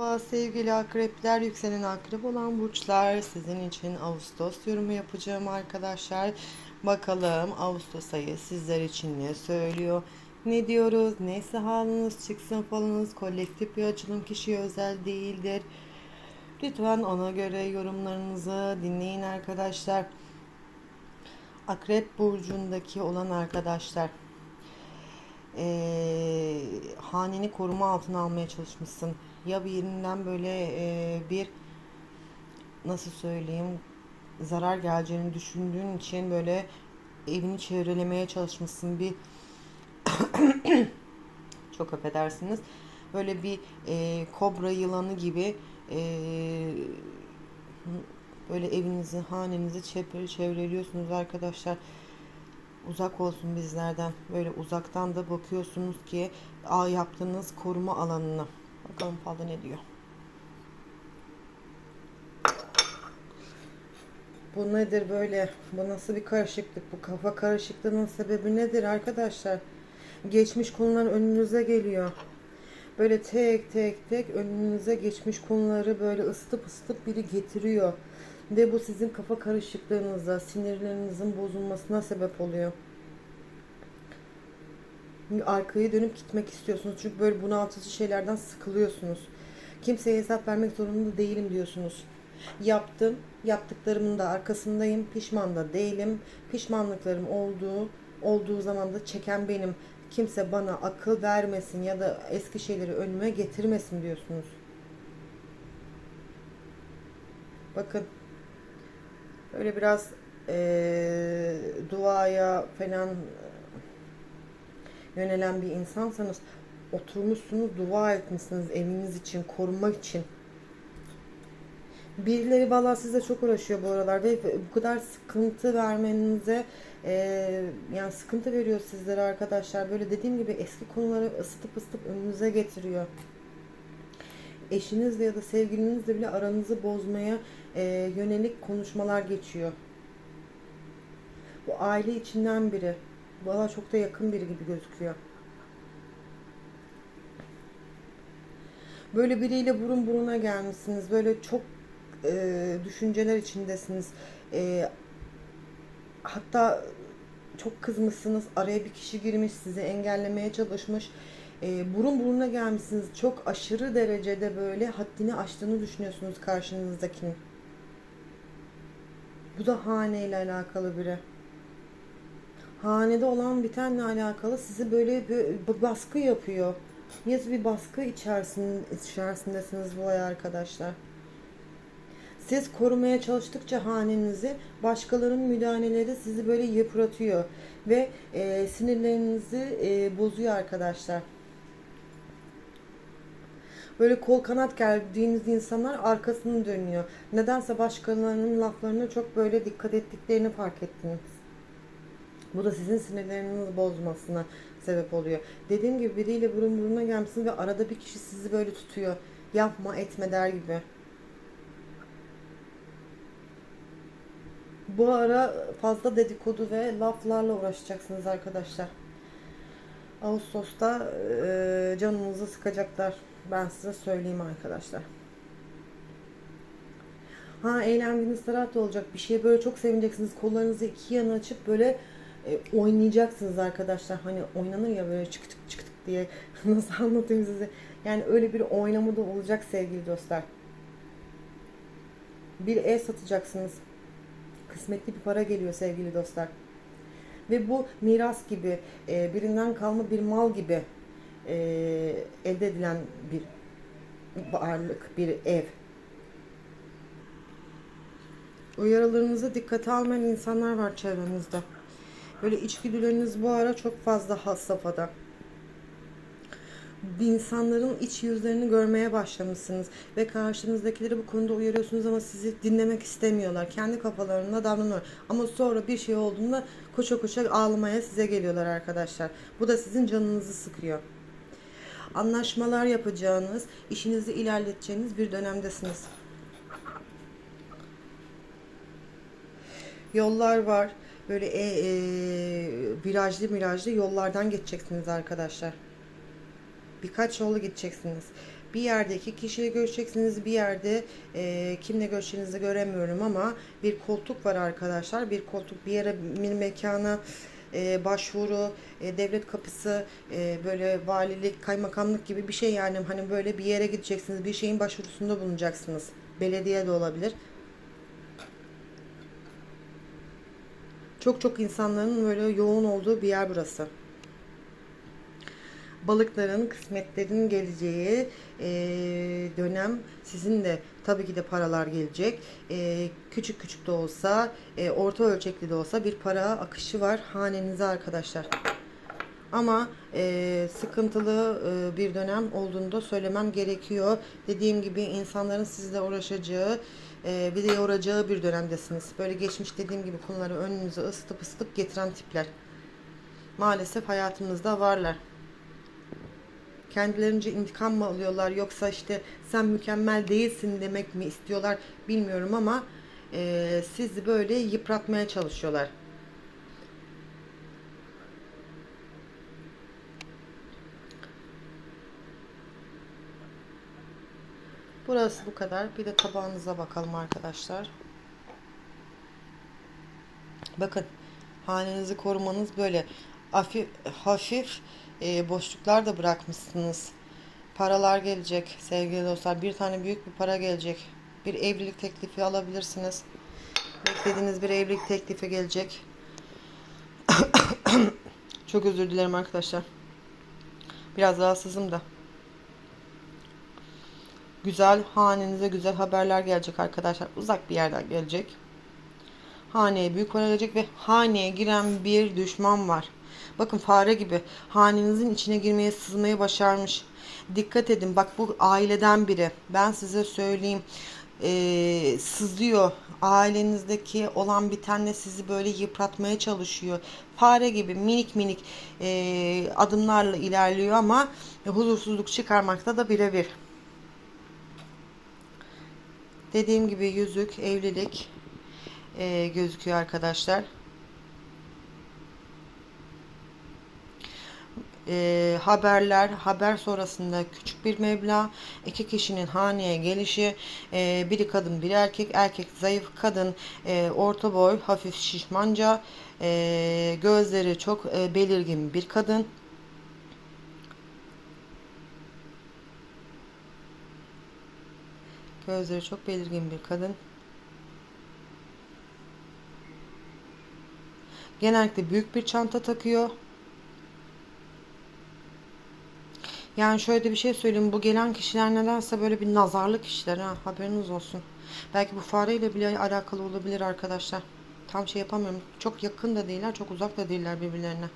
Merhaba sevgili akrepler, yükselen akrep olan burçlar. Sizin için Ağustos yorumu yapacağım arkadaşlar. Bakalım Ağustos ayı sizler için ne söylüyor? Ne diyoruz? Neyse haliniz çıksın falınız. Kolektif bir açılım kişiye özel değildir. Lütfen ona göre yorumlarınızı dinleyin arkadaşlar. Akrep burcundaki olan arkadaşlar e, haneni koruma altına almaya çalışmışsın. Ya birinden böyle e, bir nasıl söyleyeyim zarar geleceğini düşündüğün için böyle evini çevrelemeye çalışmışsın. Bir çok affedersiniz. Böyle bir e, kobra yılanı gibi e, böyle evinizi, hanenizi çevre, çevreliyorsunuz arkadaşlar uzak olsun bizlerden. Böyle uzaktan da bakıyorsunuz ki a yaptığınız koruma alanına. Bakalım falda ne diyor. Bu nedir böyle? Bu nasıl bir karışıklık? Bu kafa karışıklığının sebebi nedir arkadaşlar? Geçmiş konular önünüze geliyor. Böyle tek tek tek önünüze geçmiş konuları böyle ısıtıp ısıtıp biri getiriyor. Ve bu sizin kafa karışıklığınıza, sinirlerinizin bozulmasına sebep oluyor arkaya dönüp gitmek istiyorsunuz. Çünkü böyle bunaltıcı şeylerden sıkılıyorsunuz. Kimseye hesap vermek zorunda değilim diyorsunuz. Yaptım, yaptıklarımın da arkasındayım, pişman da değilim. Pişmanlıklarım olduğu, olduğu zaman da çeken benim. Kimse bana akıl vermesin ya da eski şeyleri önüme getirmesin diyorsunuz. Bakın böyle biraz ee, duaya falan yönelen bir insansanız oturmuşsunuz dua etmişsiniz eviniz için korumak için. Birileri valla size çok uğraşıyor bu aralar ve bu kadar sıkıntı vermenize e, yani sıkıntı veriyor sizlere arkadaşlar. Böyle dediğim gibi eski konuları ısıtıp ısıtıp önünüze getiriyor. Eşinizle ya da sevgilinizle bile aranızı bozmaya e, yönelik konuşmalar geçiyor. Bu aile içinden biri. Valla çok da yakın biri gibi gözüküyor. Böyle biriyle burun buruna gelmişsiniz. Böyle çok e, düşünceler içindesiniz. E, hatta çok kızmışsınız. Araya bir kişi girmiş, sizi engellemeye çalışmış. E, burun buruna gelmişsiniz. Çok aşırı derecede böyle haddini aştığını düşünüyorsunuz karşınızdakinin. Bu da haneyle alakalı biri hanede olan bitenle alakalı sizi böyle bir baskı yapıyor. Yazı bir baskı içerisinde, içerisindesiniz bu ay arkadaşlar. Siz korumaya çalıştıkça hanenizi başkalarının müdahaleleri sizi böyle yıpratıyor ve e, sinirlerinizi e, bozuyor arkadaşlar. Böyle kol kanat geldiğiniz insanlar arkasını dönüyor. Nedense başkalarının laflarına çok böyle dikkat ettiklerini fark ettiniz. Bu da sizin sinirlerinizi bozmasına sebep oluyor. Dediğim gibi biriyle burun buruna gelmişsiniz ve arada bir kişi sizi böyle tutuyor. Yapma etme der gibi. Bu ara fazla dedikodu ve laflarla uğraşacaksınız arkadaşlar. Ağustos'ta e, canınızı sıkacaklar. Ben size söyleyeyim arkadaşlar. Ha eğlendiğiniz taraf da olacak. Bir şeye böyle çok sevineceksiniz. Kollarınızı iki yana açıp böyle e, oynayacaksınız arkadaşlar. Hani oynanır ya böyle çık çık çık diye nasıl anlatayım size. Yani öyle bir oynama da olacak sevgili dostlar. Bir ev satacaksınız. Kısmetli bir para geliyor sevgili dostlar. Ve bu miras gibi, e, birinden kalma bir mal gibi e, elde edilen bir varlık, bir ev. Uyarılarınızı dikkate almayan insanlar var çevrenizde. Böyle içgüdüleriniz bu ara çok fazla has safhada. İnsanların iç yüzlerini görmeye başlamışsınız ve karşınızdakileri bu konuda uyarıyorsunuz ama sizi dinlemek istemiyorlar. Kendi kafalarında davranıyor. Ama sonra bir şey olduğunda koşa koşa ağlamaya size geliyorlar arkadaşlar. Bu da sizin canınızı sıkıyor. Anlaşmalar yapacağınız, işinizi ilerleteceğiniz bir dönemdesiniz. Yollar var böyle e, e, virajlı virajlı yollardan geçeceksiniz arkadaşlar. Birkaç yolu gideceksiniz. Bir yerde iki kişiyle görüşeceksiniz. Bir yerde e, kimle görüşeceğinizi göremiyorum ama bir koltuk var arkadaşlar. Bir koltuk bir yere bir mekana e, başvuru, e, devlet kapısı, e, böyle valilik, kaymakamlık gibi bir şey yani hani böyle bir yere gideceksiniz. Bir şeyin başvurusunda bulunacaksınız. Belediye de olabilir. Çok çok insanların böyle yoğun olduğu bir yer burası. Balıkların, kısmetlerin geleceği e, dönem sizin de tabii ki de paralar gelecek. E, küçük küçük de olsa, e, orta ölçekli de olsa bir para akışı var hanenize arkadaşlar. Ama e, sıkıntılı e, bir dönem olduğunu da söylemem gerekiyor. Dediğim gibi insanların sizle uğraşacağı e, bir de yoracağı bir dönemdesiniz. Böyle geçmiş dediğim gibi konuları önünüze ısıtıp ısıtıp getiren tipler. Maalesef hayatımızda varlar. Kendilerince intikam mı alıyorlar yoksa işte sen mükemmel değilsin demek mi istiyorlar bilmiyorum ama e, sizi böyle yıpratmaya çalışıyorlar. Burası bu kadar. Bir de tabağınıza bakalım arkadaşlar. Bakın hanenizi korumanız böyle hafif, hafif e, boşluklar da bırakmışsınız. Paralar gelecek sevgili dostlar. Bir tane büyük bir para gelecek. Bir evlilik teklifi alabilirsiniz. Beklediğiniz bir evlilik teklifi gelecek. Çok özür dilerim arkadaşlar. Biraz rahatsızım da. Güzel hanenize güzel haberler gelecek arkadaşlar. Uzak bir yerden gelecek. Haneye büyük para gelecek ve haneye giren bir düşman var. Bakın fare gibi hanenizin içine girmeye sızmayı başarmış. Dikkat edin bak bu aileden biri. Ben size söyleyeyim. Ee, sızıyor. Ailenizdeki olan bitenle sizi böyle yıpratmaya çalışıyor. Fare gibi minik minik e, adımlarla ilerliyor ama huzursuzluk çıkarmakta da birebir. Dediğim gibi yüzük, evlilik e, gözüküyor arkadaşlar. E, haberler, haber sonrasında küçük bir meblağ, iki kişinin haneye gelişi, e, biri kadın, biri erkek, erkek zayıf, kadın e, orta boy, hafif şişmanca, e, gözleri çok e, belirgin bir kadın. Gözleri çok belirgin bir kadın. Genellikle büyük bir çanta takıyor. Yani şöyle bir şey söyleyeyim. Bu gelen kişiler nedense böyle bir nazarlı kişiler ha. Haberiniz olsun. Belki bu fareyle bile alakalı olabilir arkadaşlar. Tam şey yapamıyorum. Çok yakın da değiller, çok uzak da değiller birbirlerine.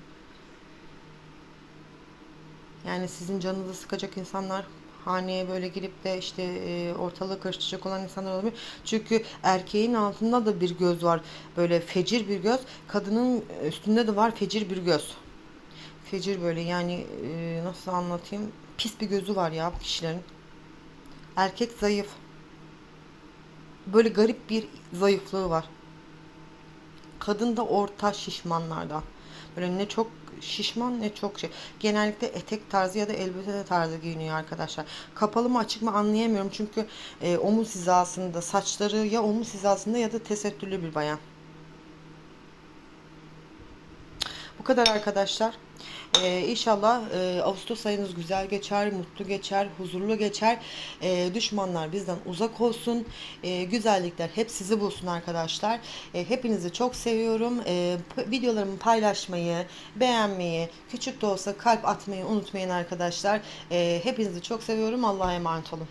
Yani sizin canınızı sıkacak insanlar haneye böyle girip de işte e, ortalığı karıştıracak olan insanlar olabilir. Çünkü erkeğin altında da bir göz var. Böyle fecir bir göz. Kadının üstünde de var fecir bir göz. Fecir böyle yani e, nasıl anlatayım? Pis bir gözü var ya bu kişilerin. Erkek zayıf. Böyle garip bir zayıflığı var. Kadın da orta şişmanlardan. Böyle ne çok şişman ne çok şey. Genellikle etek tarzı ya da elbise tarzı giyiniyor arkadaşlar. Kapalı mı açık mı anlayamıyorum. Çünkü e, omuz hizasında saçları ya omuz hizasında ya da tesettürlü bir bayan. Bu kadar arkadaşlar. Ee, inşallah e, Ağustos ayınız güzel geçer, mutlu geçer, huzurlu geçer. E, düşmanlar bizden uzak olsun. E, güzellikler hep sizi bulsun arkadaşlar. E, hepinizi çok seviyorum. E, videolarımı paylaşmayı, beğenmeyi, küçük de olsa kalp atmayı unutmayın arkadaşlar. E, hepinizi çok seviyorum. Allah'a emanet olun.